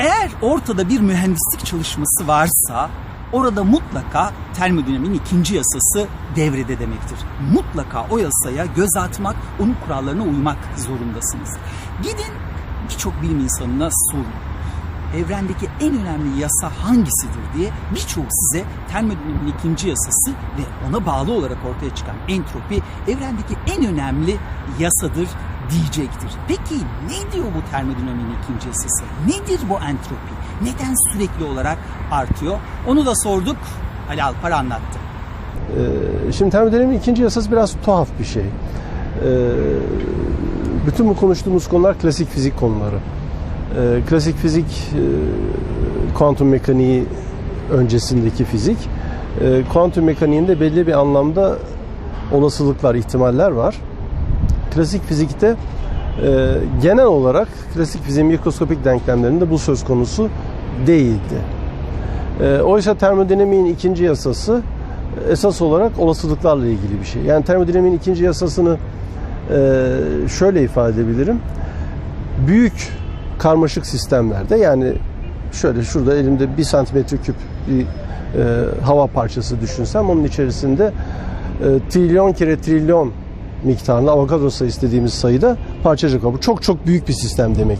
Eğer ortada bir mühendislik çalışması varsa orada mutlaka termodinamiğin ikinci yasası devrede demektir. Mutlaka o yasaya göz atmak, onun kurallarına uymak zorundasınız. Gidin birçok bilim insanına sorun. Evrendeki en önemli yasa hangisidir diye birçoğu size termodinamiğin ikinci yasası ve ona bağlı olarak ortaya çıkan entropi evrendeki en önemli yasadır diyecektir. Peki ne diyor bu termodinamiğin ikinci yasası? Nedir bu entropi? Neden sürekli olarak artıyor? Onu da sorduk. Ali Alpar anlattı. Ee, Şimdi termodinamiğin ikinci yasası biraz tuhaf bir şey. Ee, Bütün bu konuştuğumuz konular klasik fizik konuları. Ee, Klasik fizik, e, kuantum mekaniği öncesindeki fizik. Ee, Kuantum mekaniğinde belli bir anlamda olasılıklar, ihtimaller var. Klasik fizikte e, genel olarak klasik fiziğin mikroskopik denklemlerinde bu söz konusu değildi. E, oysa termodinamiğin ikinci yasası e, esas olarak olasılıklarla ilgili bir şey. Yani termodinamiğin ikinci yasasını e, şöyle ifade edebilirim. Büyük karmaşık sistemlerde yani şöyle şurada elimde bir santimetre küp bir e, hava parçası düşünsem onun içerisinde e, trilyon kere trilyon miktarında Avogadro sayısı dediğimiz sayıda parçacık var. Bu çok çok büyük bir sistem demek.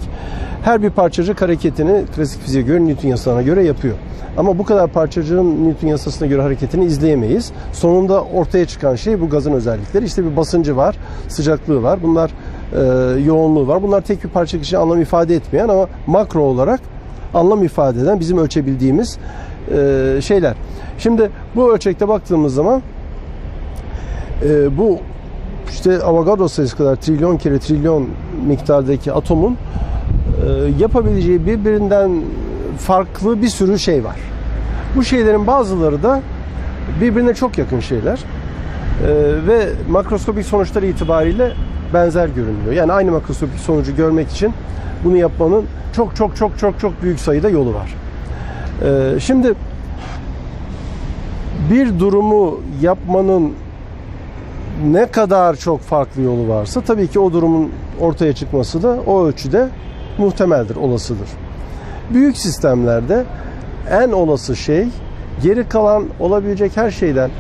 Her bir parçacık hareketini klasik fiziğe göre Newton yasasına göre yapıyor. Ama bu kadar parçacığın Newton yasasına göre hareketini izleyemeyiz. Sonunda ortaya çıkan şey bu gazın özellikleri. İşte bir basıncı var, sıcaklığı var. Bunlar e, yoğunluğu var. Bunlar tek bir parçacık için anlam ifade etmeyen ama makro olarak anlam ifade eden bizim ölçebildiğimiz e, şeyler. Şimdi bu ölçekte baktığımız zaman e, bu işte Avogadro sayısı kadar trilyon kere trilyon miktardaki atomun e, yapabileceği birbirinden farklı bir sürü şey var. Bu şeylerin bazıları da birbirine çok yakın şeyler E, ve makroskopik sonuçları itibariyle benzer görünüyor. Yani aynı makroskopik sonucu görmek için bunu yapmanın çok çok çok çok çok büyük sayıda yolu var. E, şimdi bir durumu yapmanın ne kadar çok farklı yolu varsa tabii ki o durumun ortaya çıkması da o ölçüde muhtemeldir, olasıdır. Büyük sistemlerde en olası şey geri kalan olabilecek her şeyden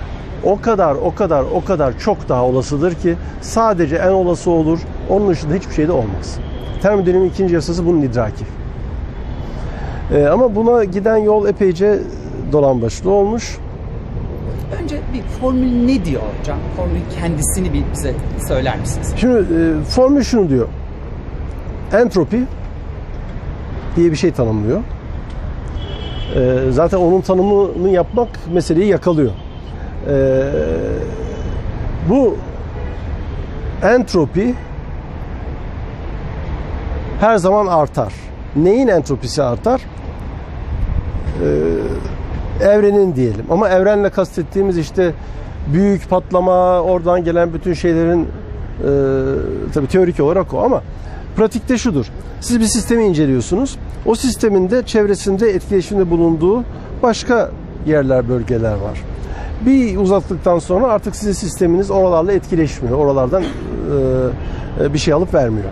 o kadar o kadar o kadar çok daha olasıdır ki sadece en olası olur. Onun dışında hiçbir şey de olmaz. Termodinamiğin ikinci yasası bunun idraki. Ee, ama buna giden yol epeyce dolan başlı olmuş. Önce bir formül ne diyor hocam? Formülün kendisini bir bize söyler misiniz? Şimdi e, formül şunu diyor. Entropi diye bir şey tanımlıyor. E, zaten onun tanımını yapmak meseleyi yakalıyor. E, bu entropi her zaman artar. Neyin entropisi artar? E, evrenin diyelim. Ama evrenle kastettiğimiz işte büyük patlama, oradan gelen bütün şeylerin e, tabii teorik olarak o ama pratikte şudur. Siz bir sistemi inceliyorsunuz. O sistemin de çevresinde etkileşimde bulunduğu başka yerler, bölgeler var. Bir uzaklıktan sonra artık sizin sisteminiz oralarla etkileşmiyor. Oralardan e, bir şey alıp vermiyor.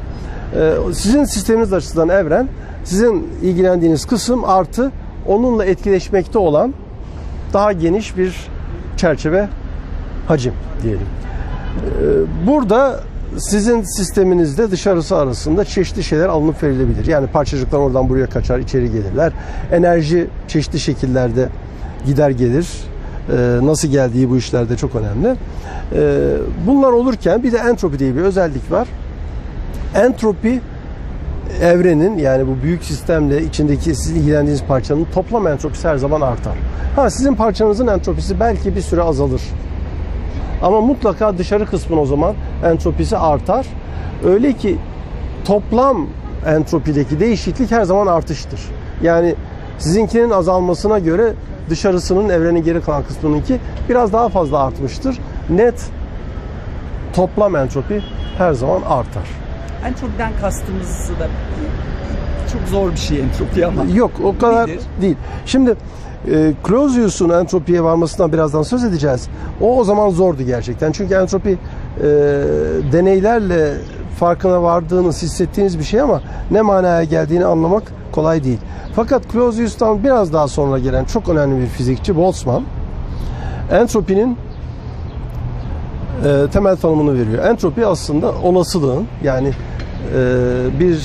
E, sizin sisteminiz açısından evren, sizin ilgilendiğiniz kısım artı onunla etkileşmekte olan daha geniş bir çerçeve hacim diyelim. Ee, Burada sizin sisteminizde dışarısı arasında çeşitli şeyler alınıp verilebilir. Yani parçacıklar oradan buraya kaçar, içeri gelirler. Enerji çeşitli şekillerde gider gelir. Ee, Nasıl geldiği bu işlerde çok önemli. Ee, Bunlar olurken bir de entropi diye bir özellik var. Entropi evrenin yani bu büyük sistemle içindeki sizin ilgilendiğiniz parçanın toplam entropisi her zaman artar. Ha sizin parçanızın entropisi belki bir süre azalır. Ama mutlaka dışarı kısmın o zaman entropisi artar. Öyle ki toplam entropideki değişiklik her zaman artıştır. Yani sizinkinin azalmasına göre dışarısının evrenin geri kalan kısmınınki biraz daha fazla artmıştır. Net toplam entropi her zaman artar. Entropiden kastımız da çok zor bir şey entropi ama. Yok o kadar Nedir? değil. Şimdi e, Clausius'un entropiye varmasından birazdan söz edeceğiz. O o zaman zordu gerçekten. Çünkü entropi e, deneylerle farkına vardığınız, hissettiğiniz bir şey ama ne manaya geldiğini anlamak kolay değil. Fakat Clausius'tan biraz daha sonra gelen çok önemli bir fizikçi Boltzmann entropinin e, temel tanımını veriyor. Entropi aslında olasılığın yani bir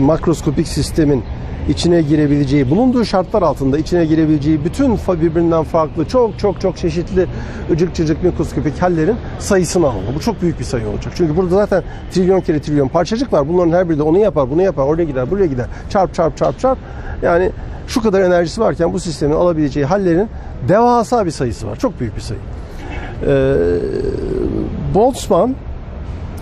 makroskopik sistemin içine girebileceği, bulunduğu şartlar altında içine girebileceği bütün birbirinden farklı çok çok çok çeşitli ıcık cıcık mikroskopik hallerin sayısını alma. Bu çok büyük bir sayı olacak. Çünkü burada zaten trilyon kere trilyon parçacık var. Bunların her biri de onu yapar, bunu yapar, oraya gider, buraya gider. Çarp çarp çarp çarp. Yani şu kadar enerjisi varken bu sistemin alabileceği hallerin devasa bir sayısı var. Çok büyük bir sayı. Ee, Boltzmann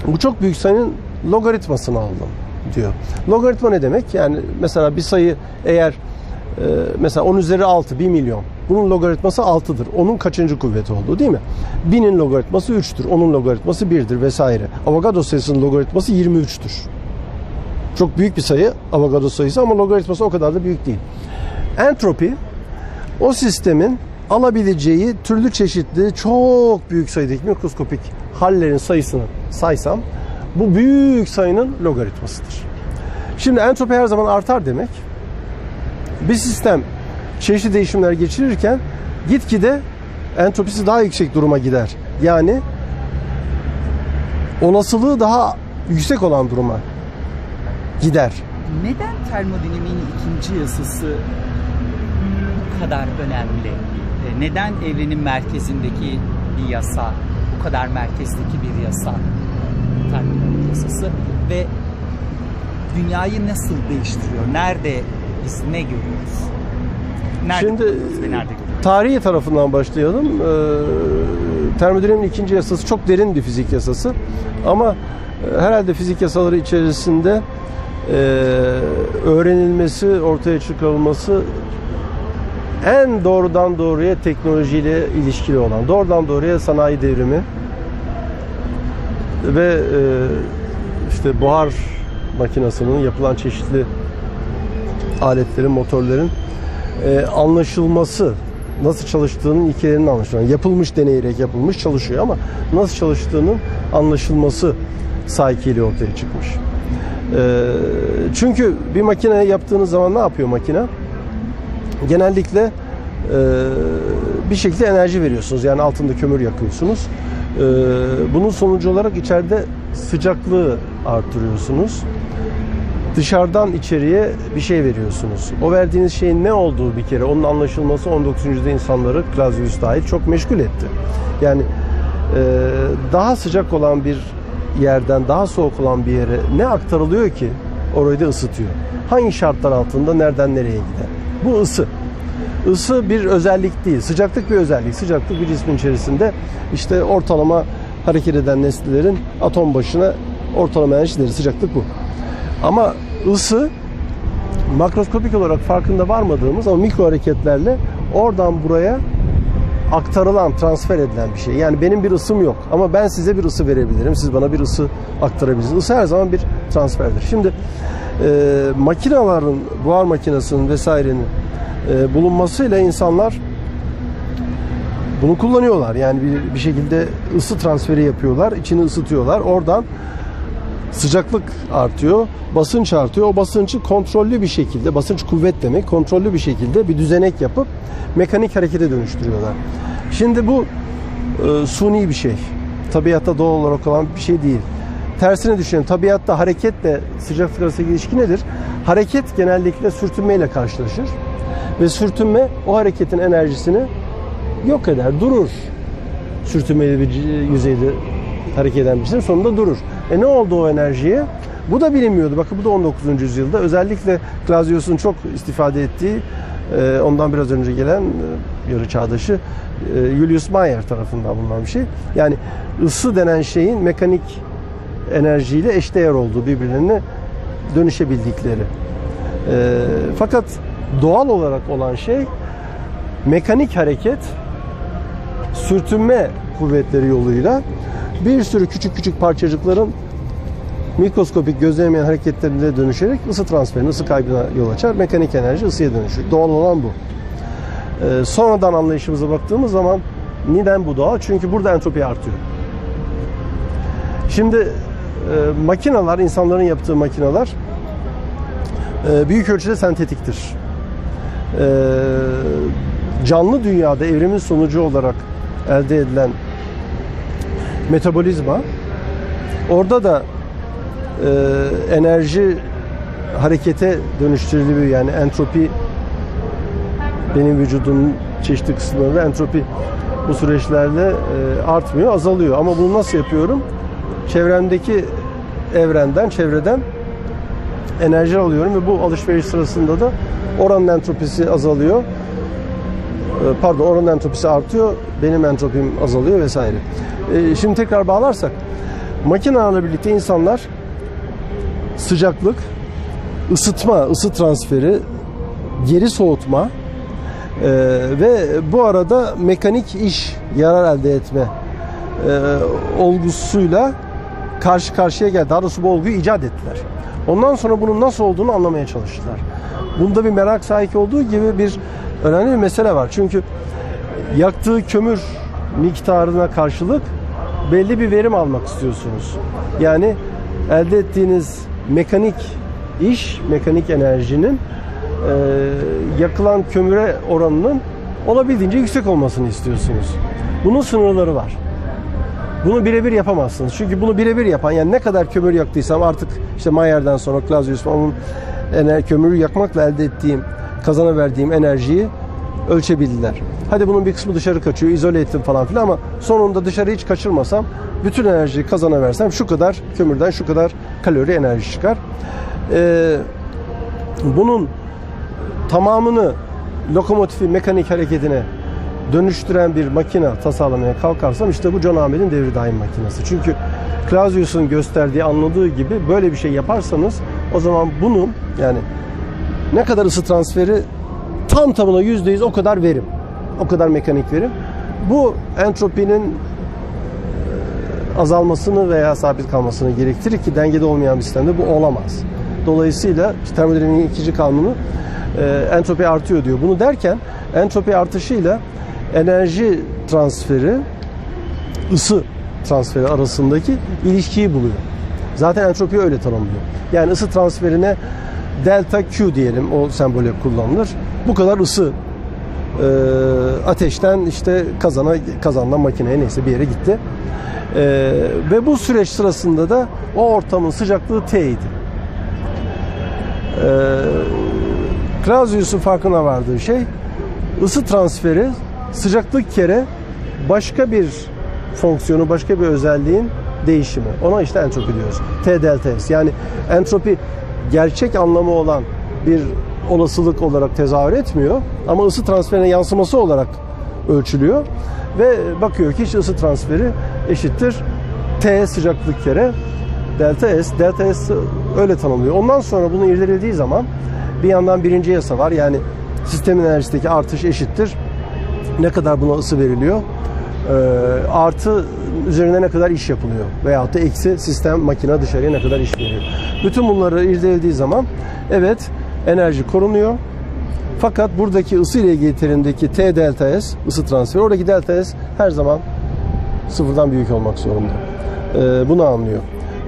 bu çok büyük sayının logaritmasını aldım diyor. Logaritma ne demek? Yani mesela bir sayı eğer e, mesela 10 üzeri 6 1 milyon. Bunun logaritması 6'dır. Onun kaçıncı kuvveti olduğu değil mi? 1000'in logaritması 3'tür. Onun logaritması 1'dir vesaire. Avogadro sayısının logaritması 23'tür. Çok büyük bir sayı Avogadro sayısı ama logaritması o kadar da büyük değil. Entropi o sistemin alabileceği türlü çeşitli çok büyük sayıdaki mikroskopik hallerin sayısını saysam bu büyük sayının logaritmasıdır. Şimdi entropi her zaman artar demek. Bir sistem çeşitli değişimler geçirirken gitgide entropisi daha yüksek duruma gider. Yani olasılığı daha yüksek olan duruma gider. Neden termodinamiğin ikinci yasası bu kadar önemli? Neden evrenin merkezindeki bir yasa, bu kadar merkezdeki bir yasa, termodinamik yasası ve dünyayı nasıl değiştiriyor? Nerede biz ne görüyoruz? Nerede Şimdi görüyoruz ve nerede görüyoruz? tarihi tarafından başlayalım. Ee, termodinamiğin ikinci yasası çok derin bir fizik yasası. Ama e, herhalde fizik yasaları içerisinde e, öğrenilmesi, ortaya çıkarılması en doğrudan doğruya teknolojiyle ilişkili olan, doğrudan doğruya sanayi devrimi ve e, işte buhar makinasının yapılan çeşitli aletlerin, motorların e, anlaşılması, nasıl çalıştığının ilkelerinin anlaşılması. Yapılmış deneyerek yapılmış çalışıyor ama nasıl çalıştığının anlaşılması sahikiyle ortaya çıkmış. E, çünkü bir makine yaptığınız zaman ne yapıyor makine? Genellikle e, bir şekilde enerji veriyorsunuz. Yani altında kömür yakıyorsunuz. E, bunun sonucu olarak içeride sıcaklığı artırıyorsunuz dışarıdan içeriye bir şey veriyorsunuz. O verdiğiniz şeyin ne olduğu bir kere onun anlaşılması 19. yüzyılda insanları Clausius dahil çok meşgul etti. Yani e, daha sıcak olan bir yerden daha soğuk olan bir yere ne aktarılıyor ki orayı da ısıtıyor. Hangi şartlar altında nereden nereye gider? Bu ısı. Isı bir özellik değil. Sıcaklık bir özellik. Sıcaklık bir cismin içerisinde işte ortalama hareket eden nesnelerin atom başına ortalama enerjileri. Sıcaklık bu. Ama ısı makroskopik olarak farkında varmadığımız ama mikro hareketlerle oradan buraya aktarılan, transfer edilen bir şey. Yani benim bir ısım yok ama ben size bir ısı verebilirim. Siz bana bir ısı aktarabilirsiniz. Isı her zaman bir transferdir. Şimdi e, makinaların, buhar makinesinin vesairenin e, bulunmasıyla insanlar bunu kullanıyorlar. Yani bir, bir şekilde ısı transferi yapıyorlar, içini ısıtıyorlar. Oradan sıcaklık artıyor, basınç artıyor. O basıncı kontrollü bir şekilde, basınç kuvvet demek, kontrollü bir şekilde bir düzenek yapıp mekanik harekete dönüştürüyorlar. Şimdi bu e, suni bir şey. Tabiatta doğal olarak olan bir şey değil. Tersine düşünelim. Tabiatta hareketle sıcaklık arasındaki ilişki nedir? Hareket genellikle sürtünmeyle karşılaşır. Ve sürtünme o hareketin enerjisini yok eder, durur. Sürtünmeli bir yüzeyde hareket eden bir cisim sonunda durur. E ne oldu o enerjiye? Bu da bilinmiyordu. Bakın bu da 19. yüzyılda. Özellikle Clausius'un çok istifade ettiği e, ondan biraz önce gelen e, yarı çağdaşı e, Julius Mayer tarafından bulunan bir şey. Yani ısı denen şeyin mekanik enerjiyle eşdeğer olduğu birbirlerine dönüşebildikleri. Fakat doğal olarak olan şey mekanik hareket sürtünme kuvvetleri yoluyla bir sürü küçük küçük parçacıkların mikroskopik gözlenemeyen hareketlerine dönüşerek ısı transferine, ısı kaybına yol açar. Mekanik enerji ısıya dönüşür. Doğal olan bu. Ee, sonradan anlayışımıza baktığımız zaman neden bu doğal? Çünkü burada entropi artıyor. Şimdi e, makineler, insanların yaptığı makineler e, büyük ölçüde sentetiktir. E, canlı dünyada evrimin sonucu olarak elde edilen metabolizma orada da e, enerji harekete dönüştürülüyor yani entropi benim vücudumun çeşitli kısımlarında entropi bu süreçlerde e, artmıyor, azalıyor. Ama bunu nasıl yapıyorum? Çevremdeki evrenden, çevreden enerji alıyorum ve bu alışveriş sırasında da oranın entropisi azalıyor. E, Pardon, oranın entropisi artıyor, benim entropim azalıyor vesaire. E, Şimdi tekrar bağlarsak, makinelerle birlikte insanlar sıcaklık, ısıtma, ısı transferi, geri soğutma e, ve bu arada mekanik iş, yarar elde etme olgusuyla karşı karşıya geldi. Daha doğrusu bu olguyu icat ettiler. Ondan sonra bunun nasıl olduğunu anlamaya çalıştılar. Bunda bir merak sahibi olduğu gibi bir önemli bir mesele var. Çünkü yaktığı kömür miktarına karşılık belli bir verim almak istiyorsunuz. Yani elde ettiğiniz mekanik iş, mekanik enerjinin e, yakılan kömüre oranının olabildiğince yüksek olmasını istiyorsunuz. Bunun sınırları var. Bunu birebir yapamazsınız. Çünkü bunu birebir yapan yani ne kadar kömür yaktıysam artık işte Mayer'den sonra Clausius onun ener, kömürü yakmakla elde ettiğim, kazanaverdiğim enerjiyi ölçebildiler. Hadi bunun bir kısmı dışarı kaçıyor, izole ettim falan filan ama sonunda dışarı hiç kaçırmasam bütün enerjiyi kazanaversem şu kadar kömürden şu kadar kalori enerji çıkar. Ee, bunun tamamını lokomotifi mekanik hareketine dönüştüren bir makine tasarlamaya kalkarsam işte bu John Ahmet'in devri daim makinesi. Çünkü Clausius'un gösterdiği, anladığı gibi böyle bir şey yaparsanız o zaman bunun yani ne kadar ısı transferi tam tamına yüzde yüz o kadar verim. O kadar mekanik verim. Bu entropinin e, azalmasını veya sabit kalmasını gerektirir ki dengede olmayan bir sistemde bu olamaz. Dolayısıyla termodinamiğin ikinci kanunu e, entropi artıyor diyor. Bunu derken entropi artışıyla enerji transferi ısı transferi arasındaki ilişkiyi buluyor. Zaten entropi öyle tanımlıyor. Yani ısı transferine delta Q diyelim o sembolü kullanılır. Bu kadar ısı e, ateşten işte kazana kazandan makineye neyse bir yere gitti. E, ve bu süreç sırasında da o ortamın sıcaklığı T idi. E, Clausius'un farkına vardığı şey ısı transferi sıcaklık kere başka bir fonksiyonu, başka bir özelliğin değişimi. Ona işte entropi diyoruz. T delta S. Yani entropi gerçek anlamı olan bir olasılık olarak tezahür etmiyor ama ısı transferine yansıması olarak ölçülüyor ve bakıyor ki işte ısı transferi eşittir T sıcaklık kere delta S. Delta S öyle tanımlıyor. Ondan sonra bunu irdelediği zaman bir yandan birinci yasa var. Yani sistemin enerjisindeki artış eşittir. Ne kadar buna ısı veriliyor? Ee, artı üzerine ne kadar iş yapılıyor? Veyahut da eksi sistem makine dışarıya ne kadar iş veriyor? Bütün bunları irdelediği zaman evet enerji korunuyor. Fakat buradaki ısı ile ilgili terimdeki T delta S ısı transferi oradaki delta S her zaman sıfırdan büyük olmak zorunda. Ee, bunu anlıyor.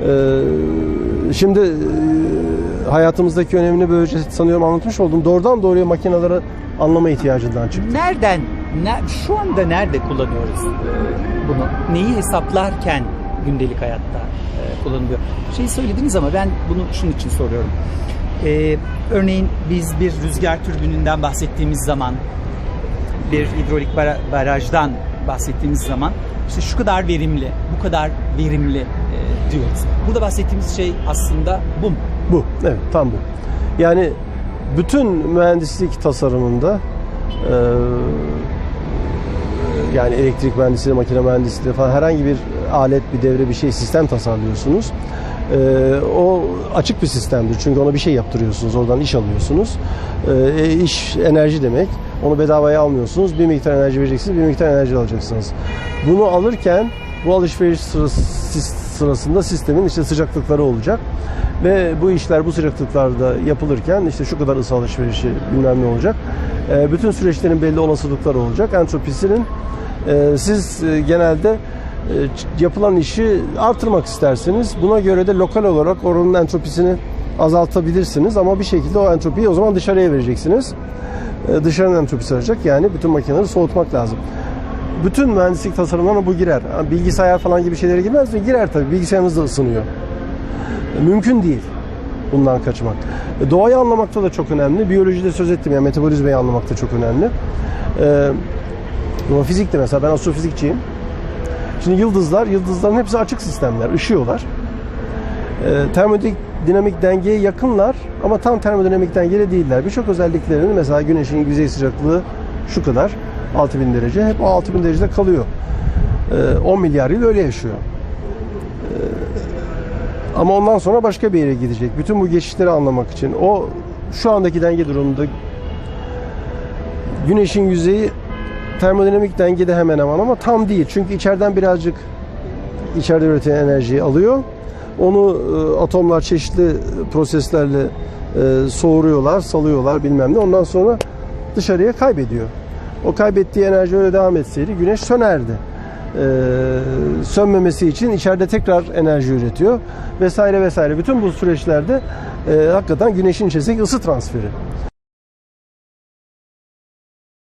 Ee, şimdi e, hayatımızdaki önemini böylece sanıyorum anlatmış oldum. Doğrudan doğruya makineleri anlama ihtiyacından çıktı. Nereden, ne, şu anda nerede kullanıyoruz e, bunu? Neyi hesaplarken gündelik hayatta e, kullanılıyor? Şey söylediniz ama ben bunu şunun için soruyorum. E, örneğin biz bir rüzgar türbününden bahsettiğimiz zaman, bir hidrolik bara- barajdan bahsettiğimiz zaman işte şu kadar verimli, bu kadar verimli e, diyoruz. Burada bahsettiğimiz şey aslında bu mu? Bu, evet tam bu. Yani bütün mühendislik tasarımında e, yani elektrik mühendisliği, makine mühendisliği falan herhangi bir alet, bir devre, bir şey, sistem tasarlıyorsunuz. E, o açık bir sistemdir. Çünkü ona bir şey yaptırıyorsunuz, oradan iş alıyorsunuz. E, iş enerji demek. Onu bedavaya almıyorsunuz. Bir miktar enerji vereceksiniz, bir miktar enerji alacaksınız. Bunu alırken bu alışveriş sırası, sırasında sistemin işte sıcaklıkları olacak ve bu işler bu sıcaklıklarda yapılırken işte şu kadar ısı alışverişi bilmem ne olacak. E, bütün süreçlerin belli olasılıkları olacak. Entropisinin e, siz e, genelde e, yapılan işi artırmak istersiniz. Buna göre de lokal olarak oranın entropisini azaltabilirsiniz ama bir şekilde o entropiyi o zaman dışarıya vereceksiniz. Dışarının entropisi olacak yani bütün makineleri soğutmak lazım. Bütün mühendislik tasarımlarına bu girer. Bilgisayar falan gibi şeylere girmez mi? Girer tabii. Bilgisayarınız da ısınıyor. Mümkün değil bundan kaçmak. E, Doğayı anlamakta da çok önemli. Biyolojide söz ettim ya metabolizmayı anlamak da çok önemli. Ee, ama fizikte mesela ben astrofizikçiyim. Şimdi yıldızlar, yıldızların hepsi açık sistemler, ışıyorlar. Ee, termodinamik dengeye yakınlar ama tam termodinamik dengede değiller. Birçok özelliklerini mesela güneşin yüzey sıcaklığı şu kadar 6000 derece hep o 6000 derecede kalıyor. Ee, 10 milyar yıl öyle yaşıyor. Ama ondan sonra başka bir yere gidecek. Bütün bu geçişleri anlamak için o şu andaki denge durumunda güneşin yüzeyi termodinamik dengede hemen hemen ama tam değil. Çünkü içeriden birazcık içeride üretilen enerjiyi alıyor. Onu e, atomlar çeşitli proseslerle e, soğuruyorlar, salıyorlar bilmem ne. Ondan sonra dışarıya kaybediyor. O kaybettiği enerji öyle devam etseydi güneş sönerdi. E, sönmemesi için içeride tekrar enerji üretiyor vesaire vesaire. Bütün bu süreçlerde e, hakikaten güneşin içerisindeki ısı transferi.